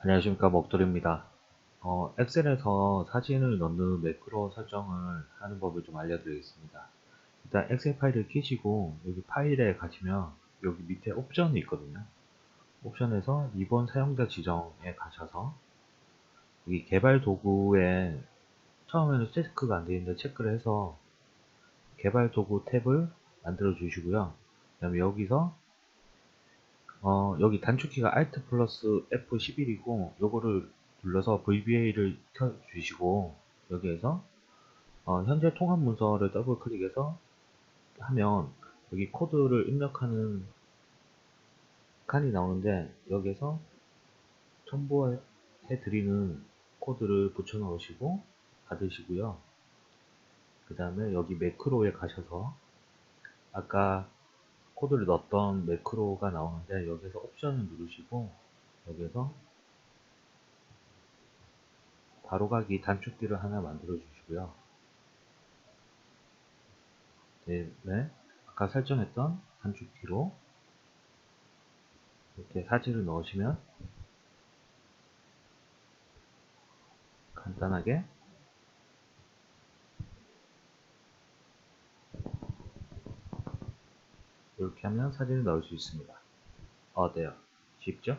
안녕하십니까 먹돌입니다. 어, 엑셀에서 사진을 넣는 매크로 설정을 하는 법을 좀 알려드리겠습니다. 일단 엑셀 파일을 키시고 여기 파일에 가시면 여기 밑에 옵션이 있거든요. 옵션에서 이번 사용자 지정에 가셔서 여기 개발 도구에 처음에는 체크가 안 되어 있는데 체크를 해서 개발 도구 탭을 만들어 주시고요. 그 다음에 여기서 어, 여기 단축키가 Alt 플러스 F11이고 요거를 눌러서 VBA를 켜주시고 여기에서 어, 현재 통합 문서를 더블 클릭해서 하면 여기 코드를 입력하는 칸이 나오는데 여기에서 첨부해 드리는 코드를 붙여 넣으시고 받으시고요. 그 다음에 여기 매크로에 가셔서 아까 코드를 넣었던 매크로가 나오는데 여기서 옵션을 누르시고 여기서 바로가기 단축키를 하나 만들어 주시고요 네, 네. 아까 설정했던 단축키로 이렇게 사진을 넣으시면 간단하게 이렇게 하면 사진을 넣을 수 있습니다. 어때요? 쉽죠?